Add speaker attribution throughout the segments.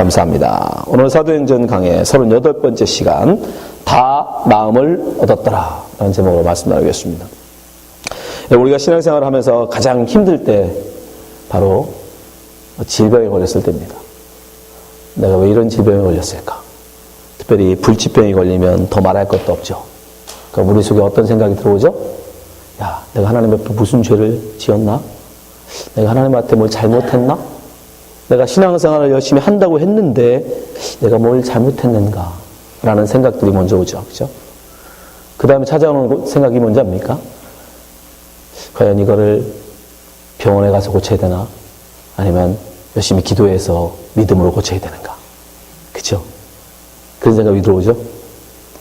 Speaker 1: 감사합니다. 오늘 사도행전 강의 38번째 시간, 다 마음을 얻었더라. 라는 제목으로 말씀 나누겠습니다. 예, 우리가 신앙생활을 하면서 가장 힘들 때, 바로 질병에 걸렸을 때입니다. 내가 왜 이런 질병에 걸렸을까? 특별히 불치병이 걸리면 더 말할 것도 없죠. 그러니까 우리 속에 어떤 생각이 들어오죠? 야, 내가 하나님 앞에 무슨 죄를 지었나? 내가 하나님한테 뭘 잘못했나? 내가 신앙생활을 열심히 한다고 했는데 내가 뭘 잘못했는가? 라는 생각들이 먼저 오죠. 그죠? 그 다음에 찾아오는 생각이 뭔지 압니까? 과연 이거를 병원에 가서 고쳐야 되나? 아니면 열심히 기도해서 믿음으로 고쳐야 되는가? 그죠? 그런 생각이 들어오죠?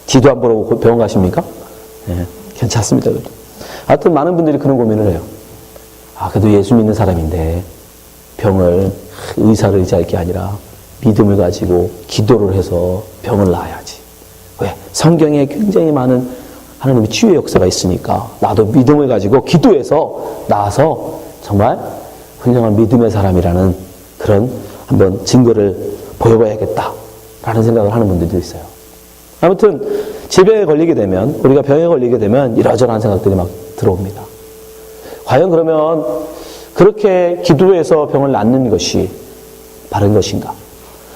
Speaker 1: 뒤도 안 보러 병원 가십니까? 예, 괜찮습니다. 하여튼 많은 분들이 그런 고민을 해요. 아, 그래도 예수 믿는 사람인데 병을 의사를 의지할 게 아니라 믿음을 가지고 기도를 해서 병을 나아야지. 왜? 성경에 굉장히 많은 하나님의 치유의 역사가 있으니까 나도 믿음을 가지고 기도해서 나아서 정말 훌륭한 믿음의 사람이라는 그런 한번 증거를 보여봐야겠다. 라는 생각을 하는 분들도 있어요. 아무튼 질병에 걸리게 되면 우리가 병에 걸리게 되면 이러저러한 생각들이 막 들어옵니다. 과연 그러면 그렇게 기도해서 병을 낫는 것이 바른 것인가?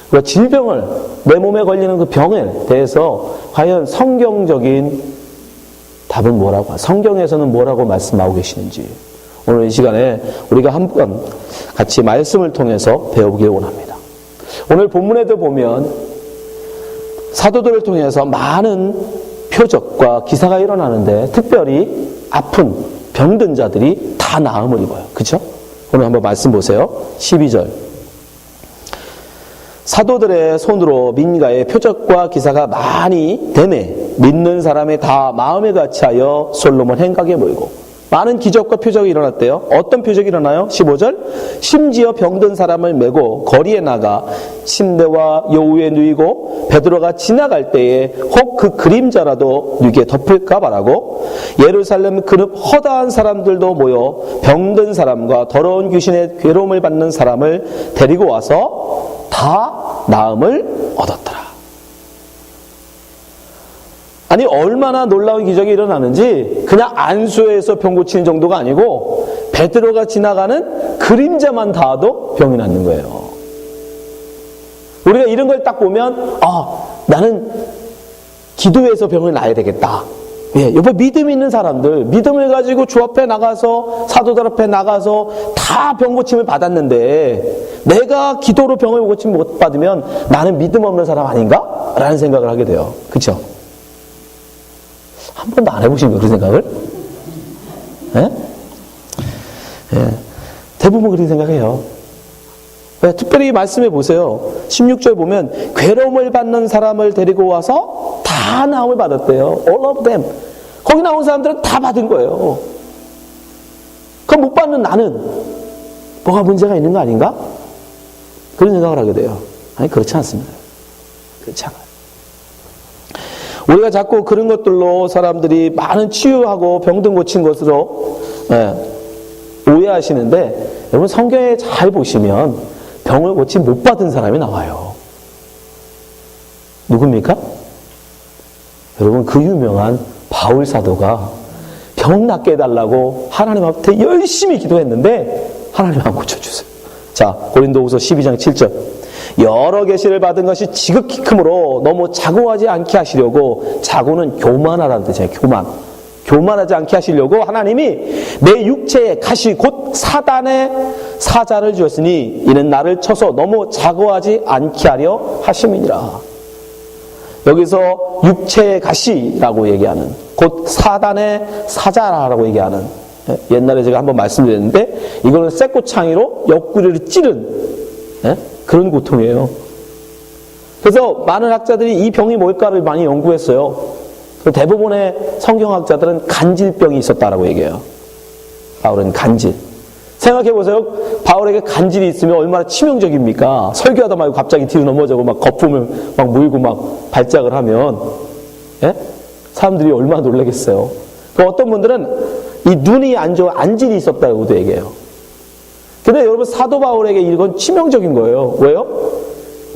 Speaker 1: 그러니까 질병을 내 몸에 걸리는 그 병에 대해서 과연 성경적인 답은 뭐라고 성경에서는 뭐라고 말씀하고 계시는지 오늘 이 시간에 우리가 한번 같이 말씀을 통해서 배워보길 원합니다. 오늘 본문에도 보면 사도들을 통해서 많은 표적과 기사가 일어나는데 특별히 아픈 병든 자들이 다 나음을 입어요. 그죠? 오늘 한번 말씀 보세요. 12절. 사도들의 손으로 민가의 표적과 기사가 많이 되매 믿는 사람이 다 마음에 같이 하여 솔로몬 행각에 모이고 많은 기적과 표적이 일어났대요. 어떤 표적이 일어나요? 15절. 심지어 병든 사람을 메고 거리에 나가 침대와 여우에 누이고 베드로가 지나갈 때에 혹 그 그림자라도 누게 덮을까 바라고 예루살렘 그룹 허다한 사람들도 모여 병든 사람과 더러운 귀신의 괴로움을 받는 사람을 데리고 와서 다 나음을 얻었더라. 아니 얼마나 놀라운 기적이 일어나는지 그냥 안수해서 병 고치는 정도가 아니고 베드로가 지나가는 그림자만 닿아도 병이 낫는 거예요. 우리가 이런 걸 딱 보면 아 나는 기도해서 병을 나야 되겠다. 예, 옆에 믿음 있는 사람들, 믿음을 가지고 주 앞에 나가서, 사도들 앞에 나가서 다 병 고침을 받았는데, 내가 기도로 병을 고침 못 받으면 나는 믿음 없는 사람 아닌가? 라는 생각을 하게 돼요. 그쵸? 한 번도 안 해보신 거예요, 그런 생각을? 예? 예. 대부분 그렇게 생각해요. 왜? 특별히 말씀해 보세요. 16절 보면, 괴로움을 받는 사람을 데리고 와서 다 나음을 받았대요. All of them. 거기 나온 사람들은 다 받은 거예요. 그럼 못 받는 나는 뭐가 문제가 있는 거 아닌가? 그런 생각을 하게 돼요. 아니, 그렇지 않습니다. 그렇지 않아요. 우리가 자꾸 그런 것들로 사람들이 많은 치유하고 병든 고친 것으로 예, 오해하시는데 여러분 성경에 잘 보시면 병을 고침 못 받은 사람이 나와요. 누굽니까? 여러분 그 유명한 바울 사도가 병 낫게 해달라고 하나님 앞에 열심히 기도했는데 하나님 안 고쳐주세요. 자 고린도후서 12장 7절 여러 계시를 받은 것이 지극히 크므로 너무 자고하지 않게 하시려고 자고는 교만하라는 뜻이에요. 교만. 교만하지 않게 하시려고 하나님이 내 육체에 가시 곧 사단의 사자를 주었으니 이는 나를 쳐서 너무 자고하지 않게 하려 하심이니라. 여기서 육체의 가시라고 얘기하는 곧 사단의 사자라고 얘기하는 예, 옛날에 제가 한번 말씀드렸는데 이거는 쇠꼬창이로 옆구리를 찌른 예? 그런 고통이에요. 그래서 많은 학자들이 이 병이 뭘까를 많이 연구했어요. 대부분의 성경학자들은 간질병이 있었다라고 얘기해요. 바울은 간질. 생각해 보세요. 바울에게 간질이 있으면 얼마나 치명적입니까? 설교하다 말고 갑자기 뒤로 넘어져고 막 거품을 막 물고 막 발작을 하면 예? 사람들이 얼마나 놀라겠어요. 그 어떤 분들은 이 눈이 안 좋아 안질이 있었다고도 얘기해요. 근데 여러분 사도 바울에게 이건 치명적인 거예요. 왜요?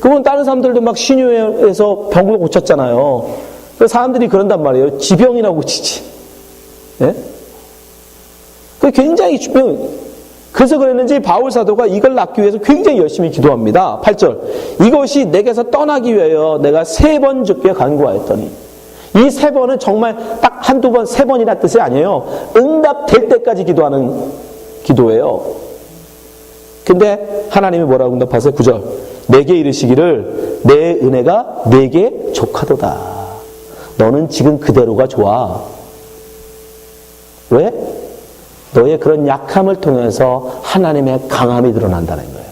Speaker 1: 그건 다른 사람들도 막 신유에서 병을 고쳤잖아요. 그 사람들이 그런단 말이에요. 지병이라고 고치지. 예? 그 굉장히. 그래서 그랬는지 바울 사도가 이걸 낳기 위해서 굉장히 열심히 기도합니다. 8절. 이것이 내게서 떠나기 위하여 내가 세 번 죽게 간구하였더니 이 세 번은 정말 딱 한두 번, 세 번이라 뜻이 아니에요. 응답될 때까지 기도하는 기도예요. 근데 하나님이 뭐라고 응답하세요? 9절. 내게 이르시기를 내 은혜가 내게 족하도다. 너는 지금 그대로가 좋아. 왜? 너의 그런 약함을 통해서 하나님의 강함이 드러난다는 거예요.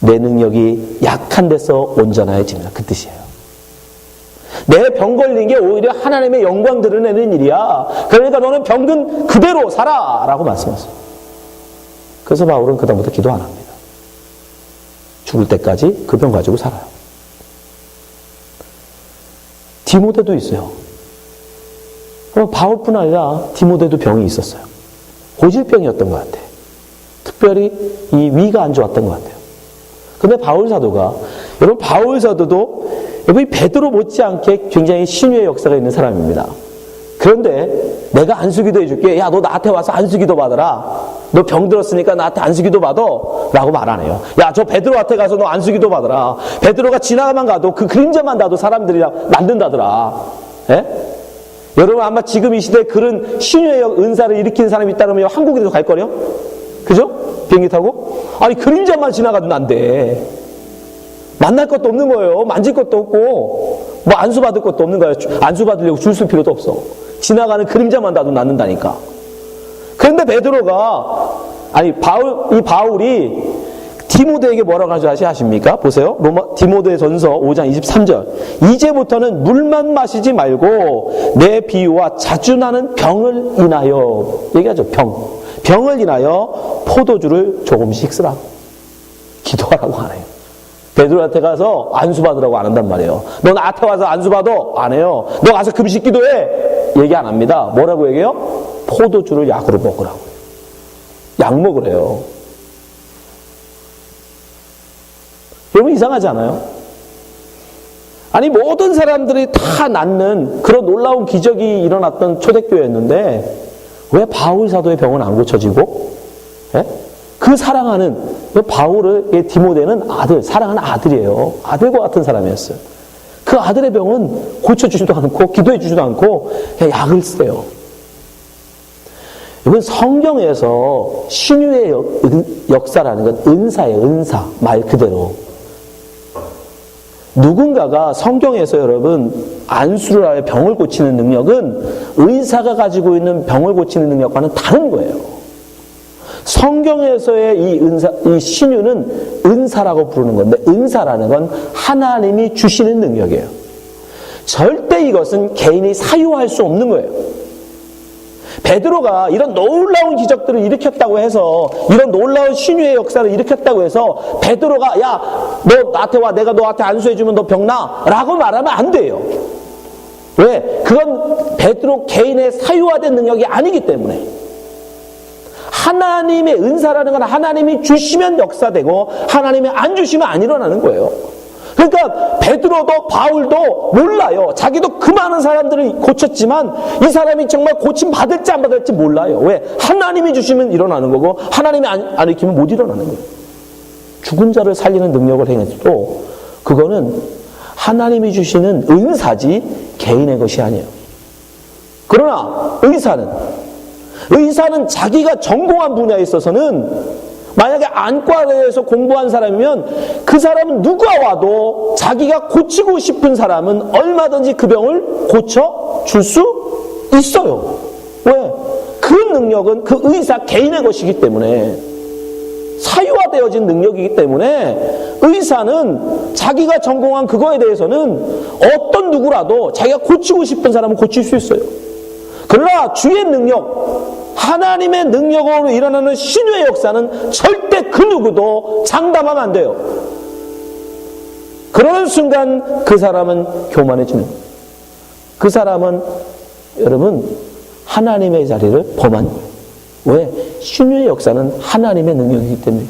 Speaker 1: 내 능력이 약한 데서 온전해집니다. 그 뜻이에요. 내 병 걸린 게 오히려 하나님의 영광 드러내는 일이야. 그러니까 너는 병든 그대로 살아! 라고 말씀하세요. 그래서 바울은 그다음부터 기도 안 합니다. 죽을 때까지 그 병 가지고 살아요. 디모데도 있어요. 바울뿐 아니라 디모데도 병이 있었어요. 고질병이었던 것 같아. 특별히 이 위가 안 좋았던 것 같아요. 근데 바울 사도가 여러분 바울 사도도 여러분 이 베드로 못지않게 굉장히 신유의 역사가 있는 사람입니다. 그런데 내가 안수기도 해줄게. 야 너 나한테 와서 안수기도 받아라. 너 병 들었으니까 나한테 안수기도 받아. 라고 말 안 해요. 야 저 베드로한테 가서 너 안수기도 받아라. 베드로가 지나가만 가도 그 그림자만 봐도 사람들이랑 만든다더라. 예? 여러분 아마 지금 이 시대에 그런 신유의 은사를 일으키는 사람이 있다면 한국에도 갈 거요? 그죠? 비행기 타고? 아니 그림자만 지나가도 난데 만날 것도 없는 거예요. 만질 것도 없고 뭐 안수 받을 것도 없는 거예요. 안수 받으려고 줄 쓸 필요도 없어. 지나가는 그림자만 봐도 낫는다니까. 그런데 베드로가 아니 바울 이 바울이 디모데에게 뭐라고 하는지 아십니까? 보세요. 로마 디모데 전서 5장 23절. 이제부터는 물만 마시지 말고 내 비유와 자주 나는 병을 인하여 얘기하죠. 병. 병을 인하여 포도주를 조금씩 쓰라. 기도하라고 하네요. 베드로한테 가서 안수 받으라고 안 한단 말이에요. 너 나한테 와서 안수 받아? 안 해요. 너 가서 금식 기도해? 얘기 안 합니다. 뭐라고 얘기해요? 포도주를 약으로 먹으라고. 약 먹으래요. 여러분 이상하지 않아요? 아니 모든 사람들이 다 낫는 그런 놀라운 기적이 일어났던 초대교회였는데 왜 바울 사도의 병은 안 고쳐지고 예? 그 사랑하는 그 바울의 디모데는 아들 사랑하는 아들이에요. 아들과 같은 사람이었어요. 그 아들의 병은 고쳐주지도 않고 기도해주지도 않고 그냥 약을 쓰요. 이건 성경에서 신유의 역사라는 건 은사예요 은사. 말 그대로. 누군가가 성경에서 여러분 안수를 하여 병을 고치는 능력은 의사가 가지고 있는 병을 고치는 능력과는 다른 거예요. 성경에서의 이 은사, 이 신유는 은사라고 부르는 건데 은사라는 건 하나님이 주시는 능력이에요. 절대 이것은 개인이 사유할 수 없는 거예요. 베드로가 이런 놀라운 기적들을 일으켰다고 해서 이런 놀라운 신유의 역사를 일으켰다고 해서 베드로가 야 너 나한테 와 내가 너한테 안수해주면 너 병나 라고 말하면 안 돼요 왜? 그건 베드로 개인의 사유화된 능력이 아니기 때문에 하나님의 은사라는 건 하나님이 주시면 역사되고 하나님이 안 주시면 안 일어나는 거예요 그러니까 베드로도 바울도 몰라요. 자기도 그 많은 사람들을 고쳤지만 이 사람이 정말 고침 받을지 안 받을지 몰라요. 왜? 하나님이 주시면 일어나는 거고 하나님이 안, 안 일으키면 못 일어나는 거예요. 죽은 자를 살리는 능력을 행해도 그거는 하나님이 주시는 은사지 개인의 것이 아니에요. 그러나 의사는 의사는 자기가 전공한 분야에 있어서는 만약에 안과에서 공부한 사람이면 그 사람은 누가 와도 자기가 고치고 싶은 사람은 얼마든지 그 병을 고쳐 줄 수 있어요. 왜? 그 능력은 그 의사 개인의 것이기 때문에 사유화되어진 능력이기 때문에 의사는 자기가 전공한 그거에 대해서는 어떤 누구라도 자기가 고치고 싶은 사람은 고칠 수 있어요. 그러나 주의 능력, 하나님의 능력으로 일어나는 신유의 역사는 절대 그 누구도 장담하면 안 돼요. 그러는 순간 그 사람은 거예요. 그 사람은 여러분 하나님의 자리를 범한. 왜? 신유의 역사는 하나님의 능력이기 때문에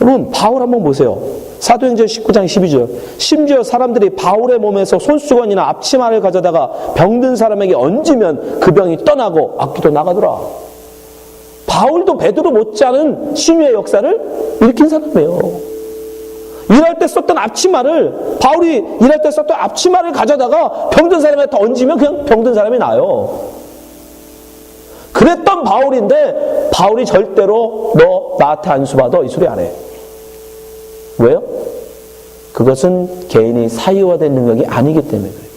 Speaker 1: 여러분, 바울 한번 보세요. 사도행전 19장 12절. 심지어 사람들이 바울의 몸에서 손수건이나 앞치마를 가져다가 병든 사람에게 얹으면 그 병이 떠나고 악기도 나가더라. 바울도 베드로 못지않은 신유의 역사를 일으킨 사람이에요. 일할 때 썼던 앞치마를 바울이 일할 때 썼던 앞치마를 가져다가 병든 사람한테 얹으면 그냥 병든 사람이 나요. 그랬던 바울인데 바울이 절대로 너 나한테 안수 받아 이 소리 안 해. 그것은 개인이 사유화된 능력이 아니기 때문에 그래요.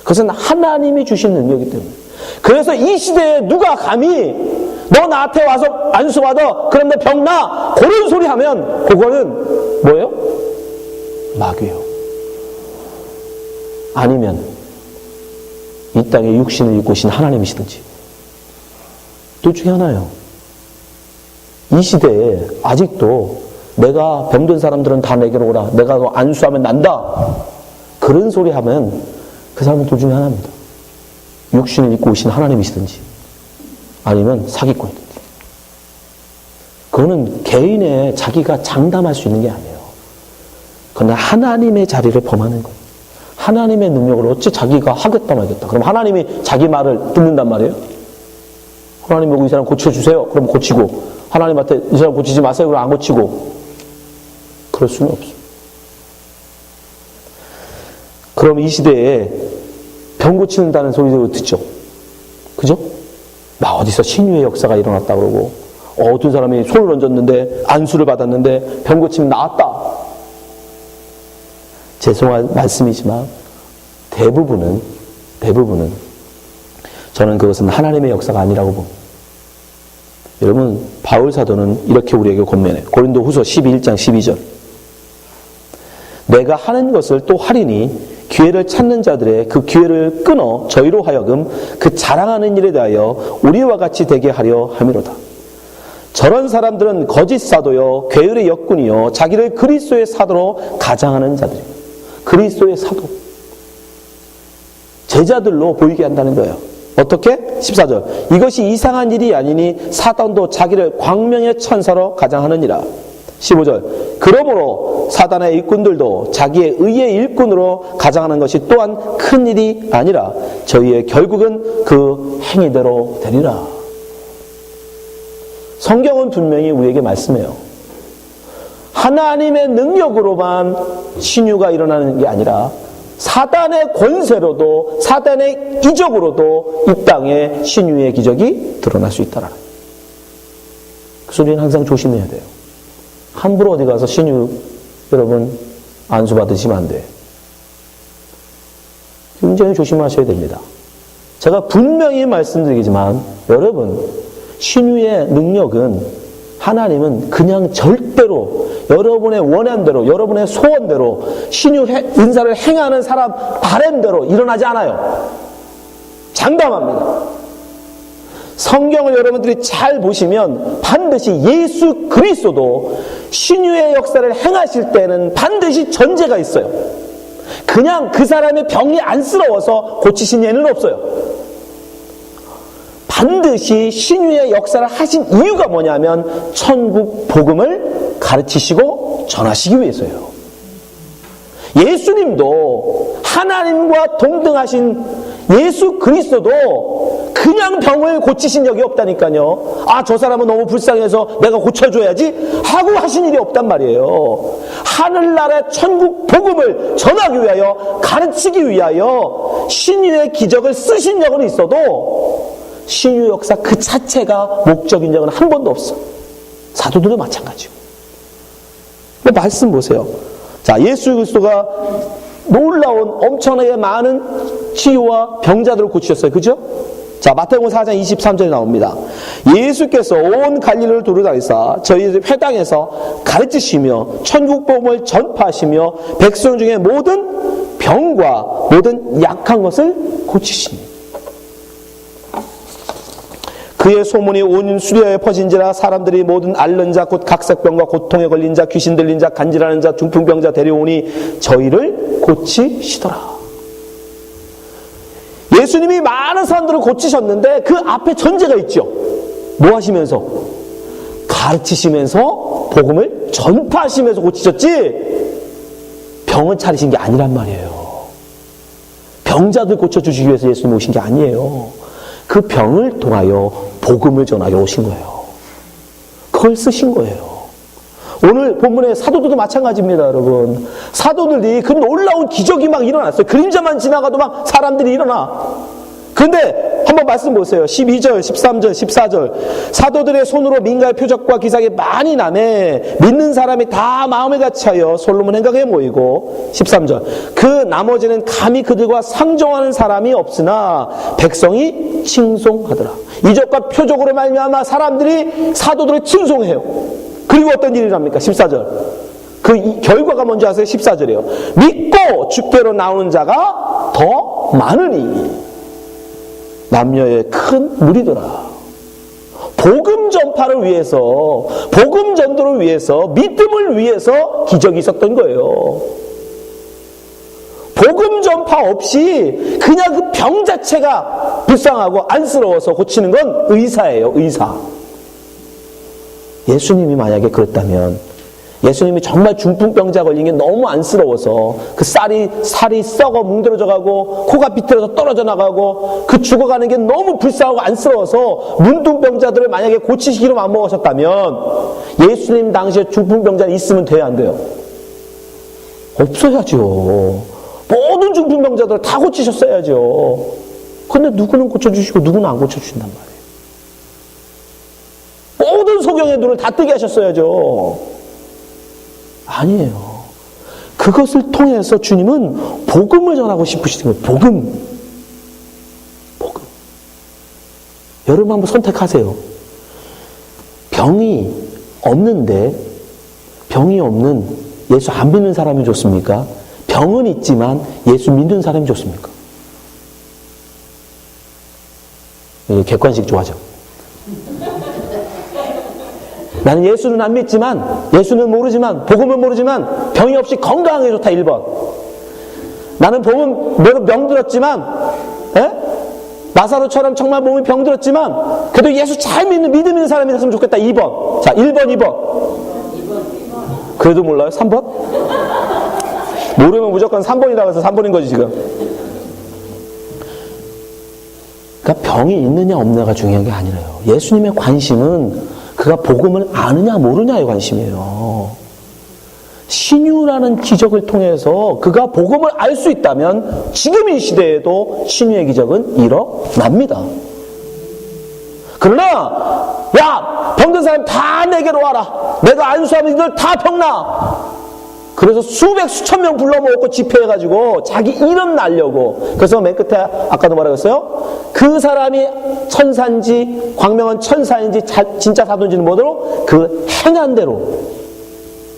Speaker 1: 그것은 하나님이 주신 능력이기 때문에. 그래서 이 시대에 누가 감히 너 나한테 와서 안수 받아 그럼 너 병나 그런 소리 하면 그거는 뭐예요? 마귀예요. 아니면 이 땅에 육신을 입고 오신 하나님이시든지 둘 중에 하나예요. 이 시대에 아직도 내가 병든 사람들은 다 내게로 오라. 내가 너 안수하면 난다. 그런 소리 하면 그 사람은 둘 중에 하나입니다. 육신을 입고 오신 하나님이시든지 아니면 사기꾼이든지. 그거는 개인의 자기가 장담할 수 있는 게 아니에요. 그러나 하나님의 자리를 범하는 거예요. 하나님의 능력을 어찌 자기가 하겠다 말겠다. 그럼 하나님이 자기 말을 듣는단 말이에요? 하나님 보고 이 사람 고쳐주세요. 그럼 고치고. 하나님한테 이 사람 고치지 마세요. 그럼 안 고치고. 그럴 수는 없어. 그럼 이 시대에 병 고치는다는 소리를 듣죠. 그죠? 막 어디서 신유의 역사가 일어났다 그러고, 어, 어떤 사람이 손을 얹었는데, 안수를 받았는데, 병 고치면 나았다. 죄송한 말씀이지만, 대부분은, 대부분은, 저는 그것은 하나님의 역사가 아니라고 봅니다. 여러분, 바울 사도는 이렇게 우리에게 권면해. 고린도 후서 12장 12절. 내가 하는 것을 또 하리니 기회를 찾는 자들의 그 기회를 끊어 저희로 하여금 그 자랑하는 일에 대하여 우리와 같이 되게 하려 함이로다. 저런 사람들은 거짓 사도요, 괴율의 역군이요, 자기를 그리스도의 사도로 가장하는 자들이에요. 그리스도의 사도. 제자들로 보이게 한다는 거예요. 어떻게? 14절. 이것이 이상한 일이 아니니 사단도 자기를 광명의 천사로 가장하느니라. 15절. 그러므로 사단의 일꾼들도 자기의 의의 일꾼으로 가장하는 것이 또한 큰 일이 아니라 저희의 결국은 그 행위대로 되리라. 성경은 분명히 우리에게 말씀해요. 하나님의 능력으로만 신유가 일어나는 게 아니라 사단의 권세로도 사단의 이적으로도 이 땅에 신유의 기적이 드러날 수 있다라. 그래서 우리는 항상 조심해야 돼요. 함부로 어디 가서 신유 여러분 안수 받으시면 안 돼. 굉장히 조심하셔야 됩니다. 제가 분명히 말씀드리지만 여러분 신유의 능력은 하나님은 그냥 절대로 여러분의 원한대로 여러분의 소원대로 신유 인사를 행하는 사람 바램대로 일어나지 않아요. 장담합니다. 성경을 여러분들이 잘 보시면 반드시 예수 그리스도도 신유의 역사를 행하실 때는 반드시 전제가 있어요. 그냥 그 사람의 병이 안쓰러워서 고치신 예는 없어요. 반드시 신유의 역사를 하신 이유가 뭐냐면 천국 복음을 가르치시고 전하시기 위해서예요. 예수님도 하나님과 동등하신 예수 그리스도도 그냥 병을 고치신 적이 없다니까요. 아, 저 사람은 너무 불쌍해서 내가 고쳐줘야지 하고 하신 일이 없단 말이에요. 하늘나라 천국 복음을 전하기 위하여 가르치기 위하여 신유의 기적을 쓰신 적은 있어도 신유 역사 그 자체가 목적인 적은 한 번도 없어. 사도들도 마찬가지고. 말씀 보세요. 자, 예수 그리스도가 놀라운 엄청나게 많은 치유와 병자들을 고치셨어요. 그죠? 자, 마태복음 4장 23절에 나옵니다. 예수께서 온 갈릴리를 두루다니사 저희 회당에서 가르치시며 천국 복음을 전파하시며 백성 중에 모든 병과 모든 약한 것을 고치시니 그의 소문이 온 수리아에 퍼진지라 사람들이 모든 앓는 자 곧 각색병과 고통에 걸린 자 귀신 들린 자 간질하는 자 중풍병자 데려오니 저희를 고치시더라. 예수님이 많은 사람들을 고치셨는데 그 앞에 전제가 있죠. 뭐 하시면서? 가르치시면서 복음을 전파하시면서 고치셨지 병은 차리신 게 아니란 말이에요. 병자들 고쳐주시기 위해서 예수님 오신 게 아니에요. 그 병을 통하여 복음을 전하러 오신 거예요. 그걸 쓰신 거예요. 오늘 본문의 사도들도 마찬가지입니다, 여러분. 사도들이 그 놀라운 기적이 막 일어났어요. 그림자만 지나가도 막 사람들이 일어나. 근데 한번 말씀 보세요. 12절, 13절, 14절. 사도들의 손으로 민가의 표적과 기사가 많이 남에 믿는 사람이 다 마음에 같이하여 솔로몬 행각에 모이고 13절. 그 나머지는 감히 그들과 상종하는 사람이 없으나 백성이 칭송하더라. 이적과 표적으로 말미암아 사람들이 사도들을 칭송해요. 그리고 어떤 일이 납니까? 14절. 그 이- 결과가 뭔지 아세요? 14절이에요. 믿고 주께로 나오는 자가 더 많으니 남녀의 큰 무리더라. 복음 전파를 위해서, 복음 전도를 위해서, 믿음을 위해서 기적이 있었던 거예요. 복음 전파 없이 그냥 그 병 자체가 불쌍하고 안쓰러워서 고치는 건 의사예요, 의사. 예수님이 만약에 그랬다면 예수님이 정말 중풍병자 걸린 게 너무 안쓰러워서 그 쌀이 살이 썩어 뭉들어져 가고 코가 비틀어서 떨어져 나가고 그 죽어가는 게 너무 불쌍하고 안쓰러워서 문둥병자들을 만약에 고치시기로 마음먹으셨다면 예수님 당시에 중풍병자 있으면 돼야 안 돼요? 없어야죠. 모든 중풍병자들 다 고치셨어야죠. 근데 누구는 고쳐주시고 누구는 안 고쳐주신단 말이에요. 소경의 눈을 다 뜨게 하셨어야죠. 아니에요. 그것을 통해서 주님은 복음을 전하고 싶으시는 거예요. 복음. 복음. 여러분 한번 선택하세요. 병이 없는데, 병이 없는 예수 안 믿는 사람이 좋습니까? 병은 있지만 예수 믿는 사람이 좋습니까? 예, 객관식 좋아하죠. 나는 예수는 안 믿지만, 예수는 모르지만, 복음은 모르지만, 병이 없이 건강한 게 좋다, 1번. 나는 복음, 명- 병들었지만, 예? 나사로처럼 정말 몸이 병들었지만, 그래도 예수 잘 믿는, 믿음 있는 사람이 됐으면 좋겠다, 2번. 자, 1번, 2번. 그래도 몰라요? 3번? 모르면 무조건 3번이라고 해서 3번인 거지, 지금. 그러니까 병이 있느냐 없느냐가 중요한 게 아니라요. 예수님의 관심은 그가 복음을 아느냐 모르냐의 관심이에요. 신유라는 기적을 통해서 그가 복음을 알 수 있다면 지금 이 시대에도 신유의 기적은 일어납니다. 그러나 야 병든 사람 다 내게로 와라. 내가 안수하면 이들 다 병나. 그래서 수백 수천 명 불러 모았고 집회해가지고 자기 이름 날려고 그래서 맨 끝에 아까도 뭐라고 했어요? 그 사람이 천사인지 광명은 천사인지 자- 진짜 사도인지는 뭐더러 그 행한 대로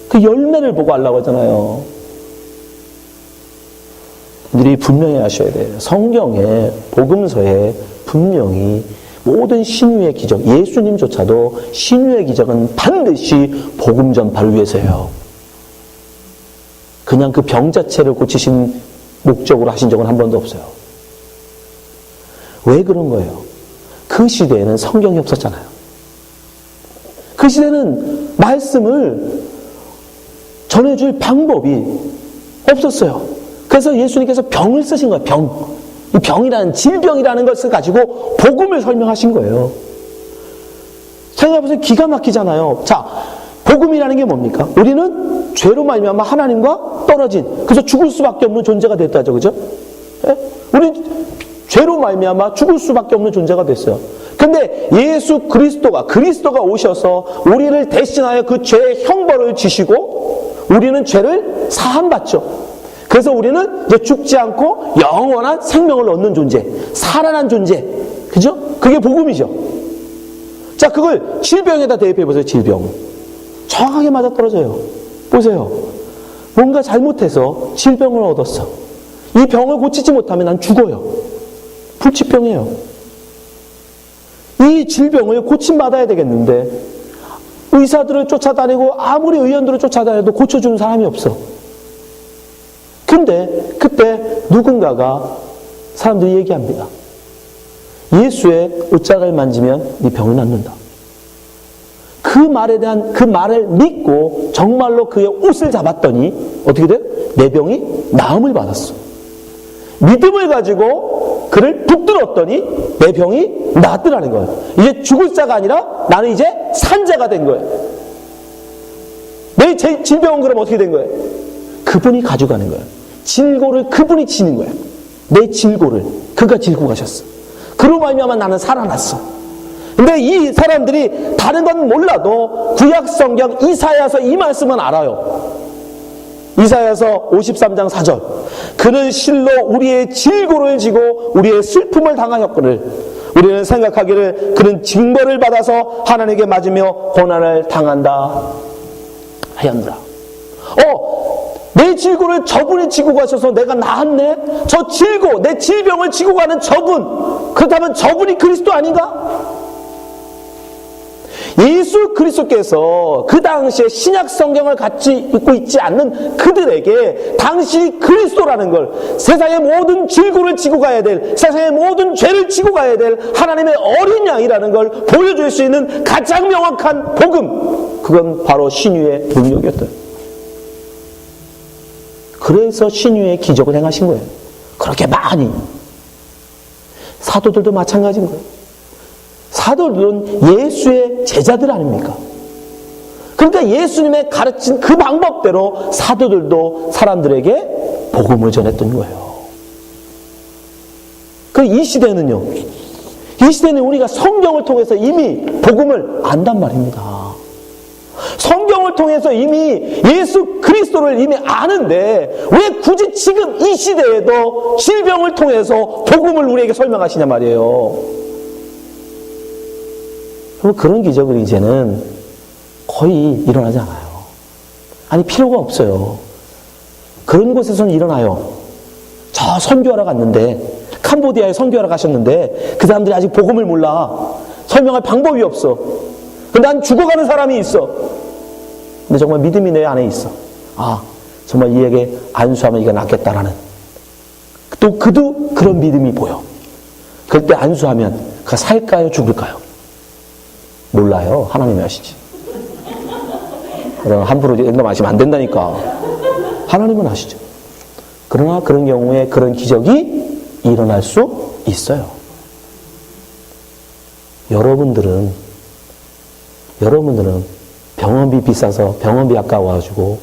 Speaker 1: 그 열매를 보고 하려고 하잖아요. 우리 분명히 아셔야 돼요. 성경에 복음서에 분명히 모든 신유의 기적, 예수님조차도 신유의 기적은 반드시 복음 전파를 위해서예요. 그냥 그 병 자체를 고치신 목적으로 하신 적은 한 번도 없어요. 왜 그런 거예요? 그 시대에는 성경이 없었잖아요. 그 시대는 말씀을 전해줄 방법이 없었어요. 그래서 예수님께서 병을 쓰신 거예요, 병. 이 병이라는, 질병이라는 것을 가지고 복음을 설명하신 거예요. 생각해보세요. 기가 막히잖아요. 자, 복음이라는 게 뭡니까? 우리는 죄로 말미암아 하나님과 떨어진, 그래서 죽을 수밖에 없는 존재가 됐다죠, 그죠? 예? 우리 죄로 말미암아 죽을 수밖에 없는 존재가 됐어요. 근데 예수 그리스도가 그리스도가 오셔서 우리를 대신하여 그 죄의 형벌을 지시고 우리는 죄를 사함 받죠. 그래서 우리는 이제 죽지 않고 영원한 생명을 얻는 존재, 살아난 존재, 그죠? 그게 복음이죠. 자, 그걸 질병에다 대입해 보세요. 질병. 정확하게 맞아 떨어져요. 보세요. 뭔가 잘못해서 질병을 얻었어. 이 병을 고치지 못하면 난 죽어요. 불치병이에요. 이 질병을 고침받아야 되겠는데 의사들을 쫓아다니고 아무리 의원들을 쫓아다녀도 고쳐주는 사람이 없어. 근데 그때 누군가가 사람들이 얘기합니다. 예수의 옷장을 만지면 네 병이 낫는다. 그그 말에 대한 그 말을 믿고 정말로 그의 옷을 잡았더니 어떻게 돼? 내 병이 나음을 받았어. 믿음을 가지고 그를 붙들었더니 내 병이 낫더라는 거예요. 이제 죽을 자가 아니라 나는 이제 산자가 된 거예요. 내 제- 질병은 그럼 어떻게 된 거예요? 그분이 가져가는 거예요. 질고를 그분이 지는 거예요. 내 질고를 그가 질고 가셨어. 그로 말미암아 나는 살아났어. 근데 이 사람들이 다른 건 몰라도 구약 성경 이사야서 이 말씀은 알아요. 이사야서 53장 4절. 그는 실로 우리의 질고를 지고 우리의 슬픔을 당하였거늘 우리는 생각하기를 그는 징벌을 받아서 하나님께 맞으며 고난을 당한다 하였노라. 어, 내 질고를 저분이 지고 가셔서 내가 나았네? 저 질고, 내 질병을 지고 가는 저분. 그렇다면 저분이 그리스도 아닌가? 예수 그리스도께서 그 당시에 신약 성경을 같이 읽고 있지 않는 그들에게 당시 그리스도라는 걸 세상의 모든 질고를 지고 가야 될 세상의 모든 죄를 지고 가야 될 하나님의 어린 양이라는 걸 보여줄 수 있는 가장 명확한 복음. 그건 바로 신유의 능력이었던 그래서 신유의 기적을 행하신 거예요. 그렇게 많이. 사도들도 마찬가지인 거예요 사도들은 예수의 제자들 아닙니까? 그러니까 예수님의 가르친 그 방법대로 사도들도 사람들에게 복음을 전했던 거예요. 그 이 시대는요. 이 시대는 우리가 성경을 통해서 이미 복음을 안단 말입니다. 성경을 통해서 이미 예수 그리스도를 이미 아는데 왜 굳이 지금 이 시대에도 질병을 통해서 복음을 우리에게 설명하시냐 말이에요. 그럼 그런 기적을 이제는 거의 일어나지 않아요. 아니, 필요가 없어요. 그런 곳에서는 일어나요. 저 선교하러 갔는데, 캄보디아에 선교하러 가셨는데, 그 사람들이 아직 복음을 몰라. 설명할 방법이 없어. 근데 난 죽어가는 사람이 있어. 근데 정말 믿음이 내 안에 있어. 아, 정말 이에게 안수하면 이가 낫겠다라는. 또 그도 그런 믿음이 보여. 그때 안수하면 그가 살까요, 죽을까요? 몰라요. 하나님이 아시지. 그럼 함부로 농담하시면 안 된다니까. 하나님은 아시죠. 그러나 그런 경우에 그런 기적이 일어날 수 있어요. 여러분들은, 여러분들은 병원비 비싸서 병원비 아까워가지고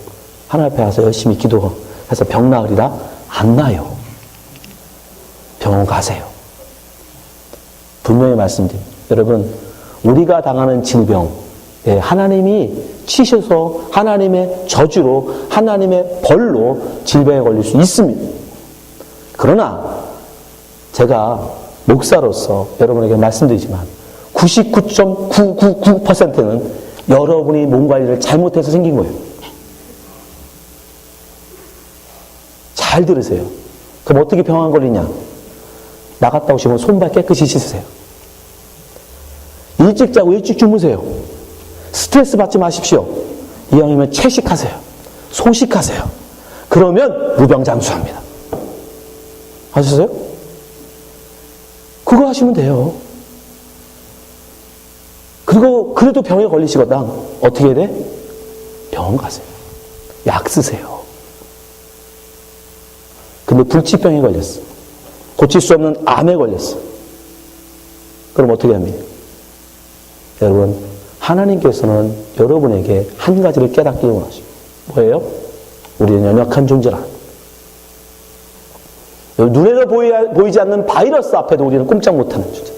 Speaker 1: 하나님 앞에 와서 열심히 기도해서 병 나으리라 안 나요. 병원 가세요. 분명히 말씀드립니다. 여러분, 우리가 당하는 질병, 예, 하나님이 치셔서 하나님의 저주로 하나님의 벌로 질병에 걸릴 수 있습니다. 그러나 제가 목사로서 여러분에게 말씀드리지만 99.999%는 여러분이 몸 관리를 잘못해서 생긴 거예요. 잘 들으세요. 그럼 어떻게 병원 걸리냐? 나갔다 오시면 손발 깨끗이 씻으세요. 일찍 자고 일찍 주무세요. 스트레스 받지 마십시오. 이왕이면 채식하세요. 소식하세요. 그러면 무병장수합니다. 아셨어요? 그거 하시면 돼요. 그리고 그래도 병에 걸리시거든 어떻게 해야 돼? 병원 가세요. 약 쓰세요. 근데 불치병에 걸렸어. 고칠 수 없는 암에 걸렸어. 그럼 어떻게 합니까? 여러분, 하나님께서는 여러분에게 한 가지를 깨닫기 원하십니다. 뭐예요? 우리는 연약한 존재라. 눈에도 보이, 보이 지 않는 바이러스 앞에도 우리는 꼼짝 못하는 존재.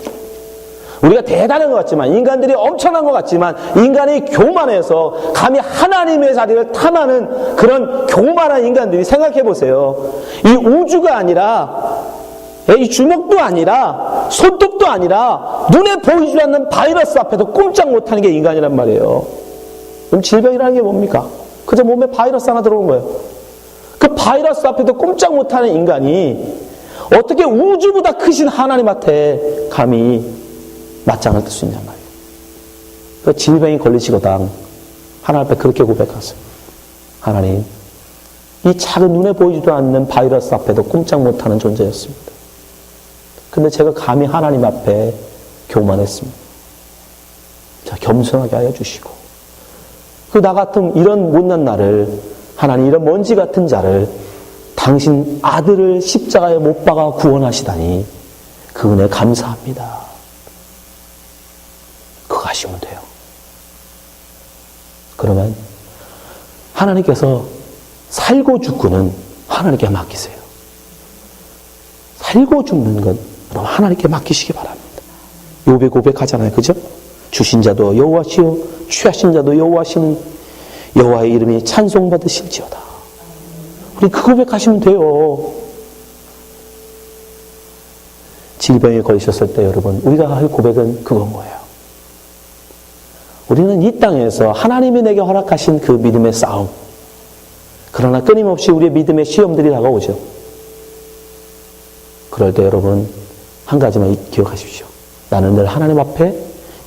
Speaker 1: 우리가 대단한 것 같지만, 인간들이 엄청난 것 같지만, 인간이 교만해서 감히 하나님의 자리를 탐하는 그런 교만한 인간들이 생각해 보세요. 이 우주가 아니라, 이 주먹도 아니라, 손톱도 아니라, 눈에 보이지 않는 바이러스 앞에도 꼼짝 못하는 게 인간이란 말이에요. 그럼 질병이라는 게 뭡니까? 그저 몸에 바이러스 하나 들어온 거예요. 그 바이러스 앞에도 꼼짝 못하는 인간이 어떻게 우주보다 크신 하나님한테 감히 맞짱을 뜰 수 있냔 말이에요. 그 질병이 걸리시거당 하나님 앞에 그렇게 고백하세요. 하나님, 이 작은 눈에 보이지도 않는 바이러스 앞에도 꼼짝 못하는 존재였습니다. 근데 제가 감히 하나님 앞에 교만했습니다. 자, 겸손하게 하여 주시고, 그 나 같은 이런 못난 나를 하나님 이런 먼지 같은 자를 당신 아들을 십자가에 못 박아 구원하시다니 그 은혜 감사합니다. 그거 하시면 돼요. 그러면 하나님께서 살고 죽고는 하나님께 맡기세요. 살고 죽는 건 그럼 하나님께 맡기시기 바랍니다. 요배 고백하잖아요. 그죠? 주신 자도 여호와시요 취하신 자도 여호와시니 여호와의 이름이 찬송받으실지어다. 우리 그 고백하시면 돼요. 질병에 걸리셨을 때 여러분 우리가 할 고백은 그건 거예요. 우리는 이 땅에서 하나님이 내게 허락하신 그 믿음의 싸움 그러나 끊임없이 우리의 믿음의 시험들이 다가오죠. 그럴 때 여러분 한 가지만 기억하십시오. 나는 늘 하나님 앞에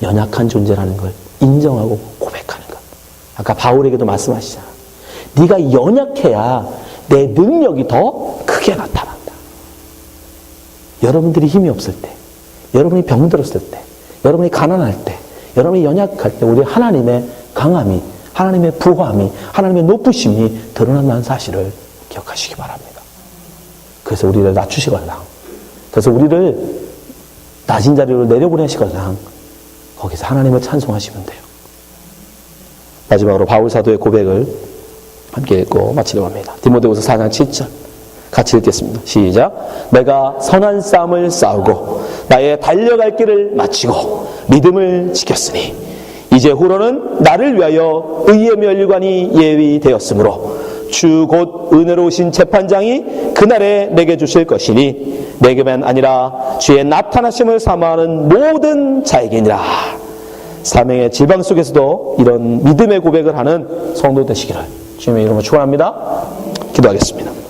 Speaker 1: 연약한 존재라는 걸 인정하고 고백하는 것. 아까 바울에게도 말씀하시잖아. 네가 연약해야 내 능력이 더 크게 나타난다. 여러분들이 힘이 없을 때, 여러분이 병들었을 때, 여러분이 가난할 때, 여러분이 연약할 때 우리 하나님의 강함이, 하나님의 부함이, 하나님의 높으심이 드러난다는 사실을 기억하시기 바랍니다. 그래서 우리를 낮추시거나, 그래서 우리를 낮은 자리로 내려보내시거나, 거기서 하나님을 찬송하시면 돼요. 마지막으로 바울 사도의 고백을 함께 읽고 마치려고 합니다. 디모데후서 4장 7절 같이 읽겠습니다. 시작. 내가 선한 싸움을 싸우고 나의 달려갈 길을 마치고 믿음을 지켰으니 이제 후로는 나를 위하여 의의 멸류관이 예비되었으므로 주 곧 은혜로우신 재판장이 그날에 내게 주실 것이니 내게만 아니라 주의 나타나심을 사모하는 모든 자에게니라. 사명의 질방 속에서도 이런 믿음의 고백을 하는 성도 되시기를 주님의 이름으로 축원합니다. 기도하겠습니다.